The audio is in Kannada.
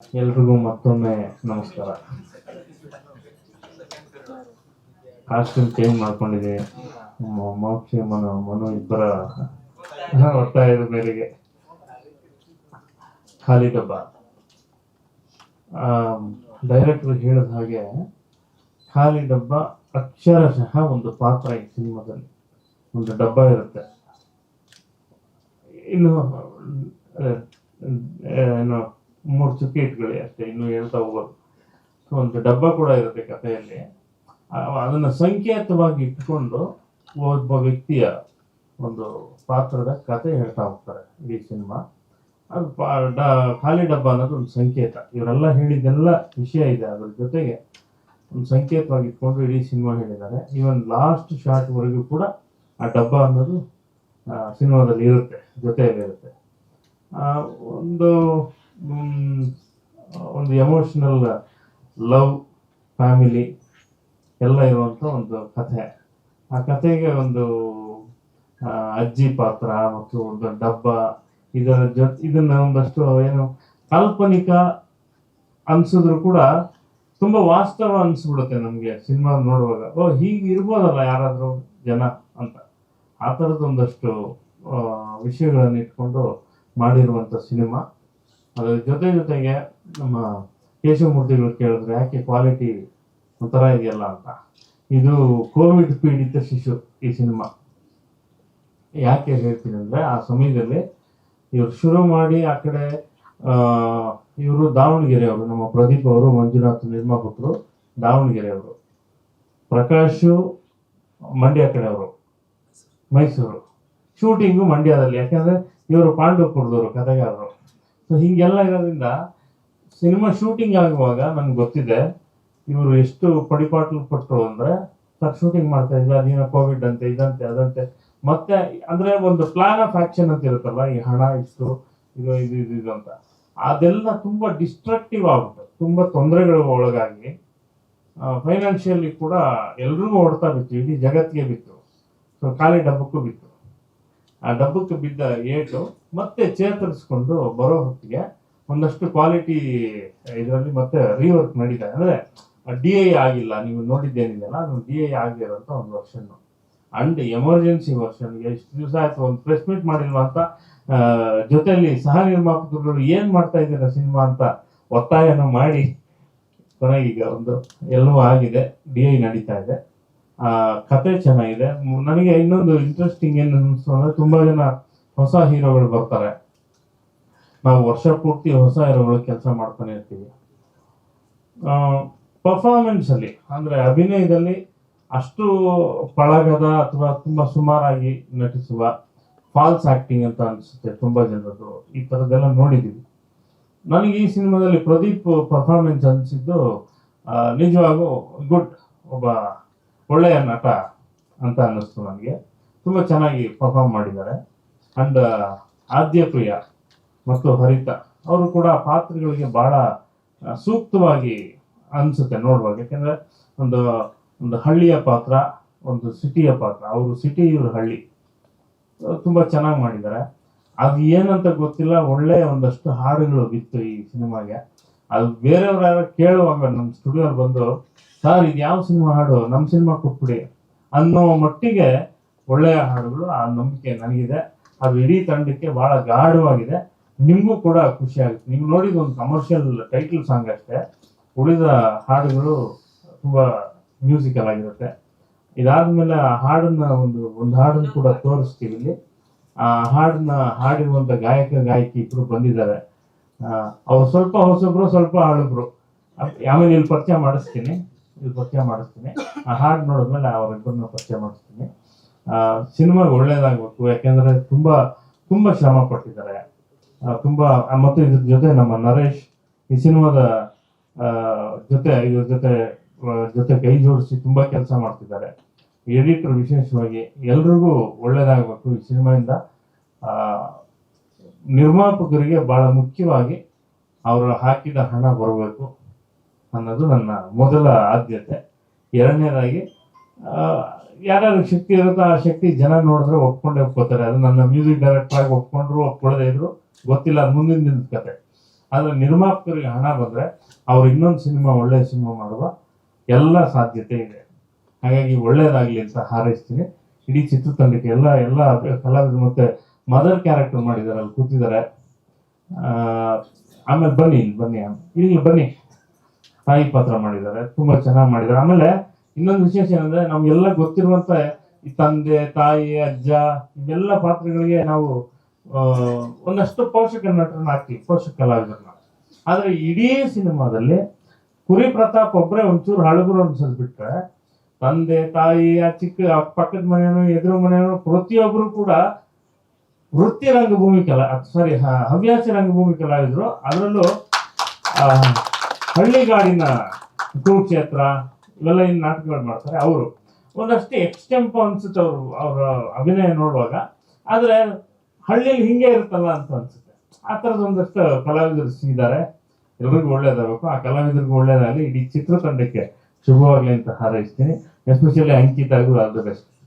ಎಲ್ರಿಗೂ ಮತ್ತೊಮ್ಮೆ ನಮಸ್ಕಾರ. ಕಾಸ್ಟ್ಯೂಮ್ ಚೇಂಜ್ ಮಾಡ್ಕೊಂಡಿದ್ದೀನಿ ಮ- ಮೋಕ್ಷಿ ಮನು ಮನು ಇಬ್ಬರ ಒತ್ತಾಯದ ಮೇರೆಗೆ ಖಾಲಿ ಡಬ್ಬ. ಡೈರೆಕ್ಟರ್ ಹೇಳಿದ ಹಾಗೆ ಖಾಲಿ ಡಬ್ಬ ಅಕ್ಷರಶಃ ಒಂದು ಪಾತ್ರ ಈ ಸಿನಿಮಾದಲ್ಲಿ. ಒಂದು ಡಬ್ಬ ಇರುತ್ತೆ. ಇನ್ನು ಏನು ಮೂರು ಚುಕ್ಕಿ ಇಟ್ಕೊಳ್ಳಿ ಅಷ್ಟೇ, ಇನ್ನು ಹೇಳ್ತಾ ಹೋಗೋದು ಸೊ ಒಂದು ಡಬ್ಬ ಕೂಡ ಇರುತ್ತೆ ಕಥೆಯಲ್ಲಿ. ಅದನ್ನು ಸಂಕೇತವಾಗಿ ಇಟ್ಕೊಂಡು ಒಬ್ಬ ವ್ಯಕ್ತಿಯ ಒಂದು ಪಾತ್ರದ ಕತೆ ಹೇಳ್ತಾ ಹೋಗ್ತಾರೆ ಇಡೀ ಸಿನಿಮಾ. ಅದು ಖಾಲಿ ಡಬ್ಬ ಅನ್ನೋದು ಒಂದು ಸಂಕೇತ. ಇವರೆಲ್ಲ ಹೇಳಿದ್ದೆಲ್ಲ ವಿಷಯ ಇದೆ, ಅದ್ರ ಜೊತೆಗೆ ಒಂದು ಸಂಕೇತವಾಗಿ ಇಟ್ಕೊಂಡು ಇಡೀ ಸಿನಿಮಾ ಹೇಳಿದ್ದಾರೆ. ಈವನ್ ಲಾಸ್ಟ್ ಶಾರ್ಟ್ವರೆಗೂ ಕೂಡ ಆ ಡಬ್ಬ ಅನ್ನೋದು ಸಿನಿಮಾದಲ್ಲಿ ಇರುತ್ತೆ ಜೊತೆಯಲ್ಲಿ ಇರುತ್ತೆ ಒಂದು ಒಂದು ಎಮೋಷನಲ್ ಲವ್ ಫ್ಯಾಮಿಲಿ ಎಲ್ಲ ಇರುವಂಥ ಒಂದು ಕಥೆ. ಆ ಕಥೆಗೆ ಒಂದು ಅಜ್ಜಿ ಪಾತ್ರ ಮತ್ತು ಒಂದು ಡಬ್ಬ ಇದರ ಜೊತೆ ಇದನ್ನ ಒಂದಷ್ಟು ಏನು ಕಾಲ್ಪನಿಕ ಅನ್ಸಿದ್ರು ಕೂಡ ತುಂಬಾ ವಾಸ್ತವ ಅನ್ಸ್ಬಿಡುತ್ತೆ ನಮಗೆ ಸಿನಿಮಾ ನೋಡುವಾಗ. ಓ ಹೀಗೆ ಇರ್ಬೋದಲ್ಲ ಯಾರಾದರೂ ಜನ ಅಂತ. ಆ ಥರದ್ದು ಒಂದಷ್ಟು ಆ, ವಿಷಯಗಳನ್ನು ಇಟ್ಕೊಂಡು ಮಾಡಿರುವಂಥ ಸಿನಿಮಾ. ಅದರ ಜೊತೆ ಜೊತೆಗೆ ನಮ್ಮ ಕೇಶವಮೂರ್ತಿಗಳು ಕೇಳಿದ್ರೆ ಯಾಕೆ ಕ್ವಾಲಿಟಿ ಒಂಥರ ಇದೆಯಲ್ಲ ಅಂತ. ಇದು ಕೋವಿಡ್ ಪೀಡಿತ ಶಿಶು ಈ ಸಿನಿಮಾ. ಯಾಕೆ ಹೇಳ್ತೀನಿ ಅಂದ್ರೆ ಆ ಸಮಯದಲ್ಲಿ ಇವ್ರು ಶುರು ಮಾಡಿ ಆ ಕಡೆ ಇವರು ದಾವಣಗೆರೆ ಅವರು, ನಮ್ಮ ಪ್ರದೀಪ್ ಅವರು, ಮಂಜುನಾಥ್ ನಿರ್ಮಾಪಕರು ದಾವಣಗೆರೆ ಅವರು, ಪ್ರಕಾಶು ಮಂಡ್ಯ ಕಡೆ ಅವರು, ಮೈಸೂರು. ಶೂಟಿಂಗು ಮಂಡ್ಯದಲ್ಲಿ, ಯಾಕಂದ್ರೆ ಇವರು ಪಾಂಡವಪುರದವರು, ಕಥೆಗಾರರು. ಸೊ ಹೀಗೆಲ್ಲ ಇರೋದ್ರಿಂದ ಸಿನಿಮಾ ಶೂಟಿಂಗ್ ಆಗುವಾಗ ನನ್ಗೆ ಗೊತ್ತಿದೆ, ಇವರು ಎಷ್ಟು ಪಡಿಪಾಟ್ಲು ಕೊಟ್ಟರು ಅಂದ್ರೆ, ಸರ್ ಶೂಟಿಂಗ್ ಮಾಡ್ತಾ ಇದ್ವಿ, ಅದೇನೋ ಕೋವಿಡ್ ಅಂತೆ, ಇದಂತೆ, ಅದಂತೆ. ಮತ್ತೆ ಅಂದ್ರೆ ಒಂದು ಪ್ಲಾನ್ ಆಫ್ ಆಕ್ಷನ್ ಅಂತ ಇರುತ್ತಲ್ಲ ಈ ಹಣ ಇಷ್ಟು, ಇದು ಇದು ಇದು ಇದು ಅಂತ. ಅದೆಲ್ಲ ತುಂಬಾ ಡಿಸ್ಟ್ರಕ್ಟಿವ್ ಆಗುತ್ತೆ. ತುಂಬಾ ತೊಂದರೆಗಳು ಒಳಗಾಗಿ ಫೈನಾನ್ಷಿಯಲಿ ಕೂಡ ಎಲ್ರಿಗೂ ಹೊಡ್ತಾ ಬಿತ್ತು, ಇಡೀ ಜಗತ್ತಿಗೆ ಬಿತ್ತು. ಸೊ ಖಾಲಿ ಡಬ್ಬಕ್ಕೂ ಬಿತ್ತು. ಆ ಡಬ್ಬಕ್ಕೆ ಬಿದ್ದ ಏಟು ಮತ್ತೆ ಚೇತರಿಸ್ಕೊಂಡು ಬರೋ ಹೊತ್ತಿಗೆ ಒಂದಷ್ಟು ಕ್ವಾಲಿಟಿ ಇದರಲ್ಲಿ ಮತ್ತೆ ರೀವರ್ಕ್ ನಡೀತಾ ಅಂದ್ರೆ ಡಿ ಐ ಆಗಿಲ್ಲ, ನೀವು ನೋಡಿದ್ದೇನಿದೆಯಲ್ಲ ಅದು ಡಿ ಐ ಆಗಿರೋಂಥ ಒಂದು ವರ್ಷನ್ ಅಂಡ್ ಎಮರ್ಜೆನ್ಸಿ ವರ್ಷನ್ ಎಷ್ಟು ದಿವಸ ಆಯ್ತು, ಒಂದು ಪ್ರೆಸ್ ಮೀಟ್ ಮಾಡಿಲ್ವಾ ಅಂತ ಜೊತೆಯಲ್ಲಿ ಸಹ ನಿರ್ಮಾಪಕರುಗಳು ಏನ್ ಮಾಡ್ತಾ ಇದ್ದೀರಾ ಸಿನಿಮಾ ಅಂತ ಒತ್ತಾಯನ ಮಾಡಿ ಕೊನೆಗೀಗ ಒಂದು ಎಲ್ಲವೂ ಆಗಿದೆ ಡಿ ಐ ನಡೀತಾ ಇದೆ. ಆ, ಕತೆ ಚೆನ್ನಾಗಿದೆ. ನನಗೆ ಇನ್ನೊಂದು ಇಂಟ್ರೆಸ್ಟಿಂಗ್ ಏನು ಅಂದ್ರೆ ತುಂಬಾ ಜನ ಹೊಸ ಹೀರೋಗಳು ಬರ್ತಾರೆ. ನಾವು ವರ್ಷ ಪೂರ್ತಿ ಹೊಸ ಹೀರೋಗಳು ಕೆಲಸ ಮಾಡ್ತಾನೆ ಇರ್ತೀವಿ. ಪರ್ಫಾರ್ಮೆನ್ಸ್ ಅಲ್ಲಿ, ಅಂದ್ರೆ ಅಭಿನಯದಲ್ಲಿ ಅಷ್ಟು ಪಳಗದ ಅಥವಾ ತುಂಬಾ ಸುಮಾರಾಗಿ ನಟಿಸುವ ಫಾಲ್ಸ್ ಆಕ್ಟಿಂಗ್ ಅಂತ ಅನಿಸುತ್ತೆ ತುಂಬಾ ಜನರದ್ದು ಈ ಥರದ್ದೆಲ್ಲ ನೋಡಿದೀವಿ. ನನಗೆ ಈ ಸಿನಿಮಾದಲ್ಲಿ ಪ್ರದೀಪ್ ಪರ್ಫಾರ್ಮೆನ್ಸ್ ಅನಿಸಿದ್ದು ನಿಜವಾಗೂ ಗುಡ್ ಒಬ್ಬ ಒಳ್ಳೆಯ ನಟ ಅಂತ ಅನ್ನಿಸ್ತು ನನಗೆ. ತುಂಬ ಚೆನ್ನಾಗಿ ಪರ್ಫಾರ್ಮ್ ಮಾಡಿದ್ದಾರೆ. ಅಂಡ್ ಆದ್ಯ ಪ್ರಿಯ ಮತ್ತು ಹರಿತ ಅವರು ಕೂಡ ಪಾತ್ರಗಳಿಗೆ ಬಹಳ ಸೂಕ್ತವಾಗಿ ಅನಿಸುತ್ತೆ ನೋಡುವಾಗ. ಯಾಕೆಂದ್ರೆ ಒಂದು ಒಂದು ಹಳ್ಳಿಯ ಪಾತ್ರ, ಒಂದು ಸಿಟಿಯ ಪಾತ್ರ. ಅವರು ಸಿಟಿ, ಇವರು ಹಳ್ಳಿ. ತುಂಬ ಚೆನ್ನಾಗಿ ಮಾಡಿದ್ದಾರೆ. ಅದು ಏನಂತ ಗೊತ್ತಿಲ್ಲ. ಒಳ್ಳೆ ಒಂದಷ್ಟು ಹಾಡುಗಳು ಬಿತ್ತು ಈ ಸಿನಿಮಾಗೆ. ಅದು ಬೇರೆಯವ್ರು ಯಾರು ಕೇಳುವಾಗ ನಮ್ಮ ಸ್ಟುಡಿಯೋ ಬಂದು ಸರ್, ಇದು ಯಾವ ಸಿನಿಮಾ ಹಾಡು ನಮ್ಮ ಸಿನಿಮಾ ಕೊಟ್ಬಿಡಿ. ಅನ್ನೋ ಮಟ್ಟಿಗೆ ಒಳ್ಳೆಯ ಹಾಡುಗಳು ಆ ನಂಬಿಕೆ ನನಗಿದೆ. ಅದು ಇಡೀ ತಂಡಕ್ಕೆ ಬಹಳ ಗಾಢವಾಗಿದೆ. ನಿಮಗೂ ಕೂಡ ಖುಷಿ ಆಗುತ್ತೆ. ನೀವು ನೋಡಿದ ಒಂದು ಕಮರ್ಷಿಯಲ್ ಟೈಟಲ್ ಸಾಂಗ್ ಅಷ್ಟೇ. ಉಳಿದ ಹಾಡುಗಳು ತುಂಬಾ ಮ್ಯೂಸಿಕಲ್ ಆಗಿರುತ್ತೆ. ಇದಾದ್ಮೇಲೆ ಆ ಹಾಡನ್ನ ಒಂದು ಒಂದು ಹಾಡನ್ನು ಕೂಡ ತೋರಿಸ್ತೀವಿ ಇಲ್ಲಿ. ಆ ಹಾಡನ್ನ ಹಾಡಿರುವಂತ ಗಾಯಕ, ಗಾಯಕಿ ಇಬ್ರು ಬಂದಿದ್ದಾರೆ. ಅವ್ರು ಸ್ವಲ್ಪ ಹೊಸಬ್ರು, ಸ್ವಲ್ಪ ಹಳಬ್ರು. ಅದ್- ಆಮೇಲೆ ಇಲ್ಲಿ ಪರಿಚಯ ಮಾಡಿಸ್ತೀನಿ. ಪರಿಚಯ ಮಾಡಿಸ್ತೀನಿ. ಆ ಹಾಡು ನೋಡಿದ್ಮೇಲೆ ಅವರಿಬ್ಬರನ್ನ ಪರಿಚಯ ಮಾಡಿಸ್ತೀನಿ. ಸಿನಿಮಾ ಒಳ್ಳೇದಾಗ್ಬೇಕು, ಯಾಕೆಂದ್ರೆ ತುಂಬಾ ತುಂಬಾ ಶ್ರಮ ಪಟ್ಟಿದ್ದಾರೆ. ತುಂಬಾ ಮತ್ತು ಇದ್ರ ಜೊತೆ ನಮ್ಮ ನರೇಶ್ ಈ ಸಿನಿಮಾದ ಜೊತೆ, ಇದ್ರ ಜೊತೆ ಜೊತೆ ಕೈ ಜೋಡಿಸಿ ತುಂಬಾ ಕೆಲಸ ಮಾಡ್ತಿದ್ದಾರೆ. ಎಡಿಟರ್ ವಿಶೇಷವಾಗಿ ಎಲ್ರಿಗೂ ಒಳ್ಳೇದಾಗಬೇಕು ಈ ಸಿನಿಮಾಯಿಂದ. ನಿರ್ಮಾಪಕರಿಗೆ ಬಹಳ ಮುಖ್ಯವಾಗಿ ಅವರು ಹಾಕಿದ ಹಣ ಬರಬೇಕು. ಅನ್ನೋದು ನನ್ನ ಮೊದಲ ಆದ್ಯತೆ. ಎರಡನೇದಾಗಿ ಯಾರ್ಯಾರು ಶಕ್ತಿ ಇರುತ್ತೋ ಆ ಶಕ್ತಿ ಜನ ನೋಡಿದ್ರೆ ಒಪ್ಕೊಂಡೆ ಒಪ್ಕೋತಾರೆ. ಅದು ನನ್ನ ಮ್ಯೂಸಿಕ್ ಡೈರೆಕ್ಟರ್ ಆಗಿ ಒಪ್ಕೊಂಡ್ರು ಒಪ್ಕೊಳ್ಳದೆ ಇದ್ರು, ಗೊತ್ತಿಲ್ಲ ಮುಂದಿನ ದಿನದ ಕತೆ. ಆದರೆ ನಿರ್ಮಾಪಕರಿಗೆ ಹಣ ಬಂದ್ರೆ ಅವ್ರು ಇನ್ನೊಂದು ಸಿನಿಮಾ, ಒಳ್ಳೆ ಸಿನಿಮಾ ಮಾಡುವ ಎಲ್ಲ ಸಾಧ್ಯತೆ ಇದೆ. ಹಾಗಾಗಿ ಒಳ್ಳೇದಾಗ್ಲಿ ಅಂತ ಹಾರೈಸ್ತೀನಿ. ಇಡೀ ಚಿತ್ರತಂಡಕ್ಕೆ ಎಲ್ಲ ಎಲ್ಲ ಕಲಾವಿದರು ಮತ್ತೆ ಮದರ್ ಕ್ಯಾರೆಕ್ಟರ್ ಮಾಡಿದ್ದಾರೆ, ಅಲ್ಲಿ ಕೂತಿದ್ದಾರೆ. ಆಮೇಲೆ ಬನ್ನಿ ಇಲ್ಲಿ ಬನ್ನಿ. ಇಲ್ಲಿ ಬನ್ನಿ. ತಾಯಿ ಪಾತ್ರ ಮಾಡಿದ್ದಾರೆ, ತುಂಬಾ ಚೆನ್ನಾಗಿ ಮಾಡಿದ್ದಾರೆ. ಆಮೇಲೆ ಇನ್ನೊಂದು ವಿಶೇಷ ಏನಂದ್ರೆ ನಮ್ಗೆಲ್ಲ ಗೊತ್ತಿರುವಂತ ಈ ತಂದೆ, ತಾಯಿ, ಅಜ್ಜ ಇವೆಲ್ಲ ಪಾತ್ರಗಳಿಗೆ ನಾವು ಒಂದಷ್ಟು ಪೋಷಕ ನಟರನ್ನ ಹಾಕ್ತೀವಿ ಪೋಷಕ ಕಲಾವಿದರನ್ನ. ಆದ್ರೆ ಇಡೀ ಸಿನಿಮಾದಲ್ಲಿ ಕುರಿ ಪ್ರತಾಪ್ ಒಬ್ಬರೇ ಒಂಚೂರು ಹಳಬರು ಅನ್ಸದ್ಬಿಟ್ರೆ, ತಂದೆ, ತಾಯಿ, ಆ ಚಿಕ್ಕ ಪಕ್ಕದ ಮನೆಯವರು, ಎದುರು ಮನೆಯವರು ಪ್ರತಿಯೊಬ್ಬರು ಕೂಡ ವೃತ್ತಿ ರಂಗಭೂಮಿ ಕಲಾ ಸಾರಿ ಹವ್ಯಾಸಿ ರಂಗಭೂಮಿ ಕಲಾವಿದ್ರು. ಅದರಲ್ಲೂ ಹಳ್ಳಿಗಾಡಿನ ಕುರುಕ್ಷೇತ್ರ, ಇವೆಲ್ಲ ಏನು ನಾಟಕಗಳು ಮಾಡ್ತಾರೆ? ಅವರು. ಒಂದಷ್ಟು ಎಕ್ಸ್ಟೆಂಪೋ ಅನ್ಸುತ್ತೆ ಅವರು, ಅವರ ಅಭಿನಯ ನೋಡುವಾಗ. ಆದರೆ ಹಳ್ಳಿಯಲ್ಲಿ ಹಿಂಗೆ ಇರುತ್ತಲ್ಲ ಅಂತ ಅನ್ಸುತ್ತೆ. ಆ ಥರದ ಒಂದಷ್ಟು ಕಲಾವಿದರು ಇದ್ದಾರೆ ಎಲ್ರಿಗೂ ಒಳ್ಳೇದಾಗಬೇಕು. ಆ ಕಲಾವಿದರಿಗೂ ಒಳ್ಳೇದಾಗಲಿ. ಇಡೀ ಚಿತ್ರತಂಡಕ್ಕೆ ಶುಭವಾಗಲಿ ಅಂತ ಹಾರೈಸ್ತೀನಿ. ಎಸ್ಪೆಷಲಿ ಅಂಕಿತಾಗೂ ಆಲ್ ದ ಬೆಸ್ಟ್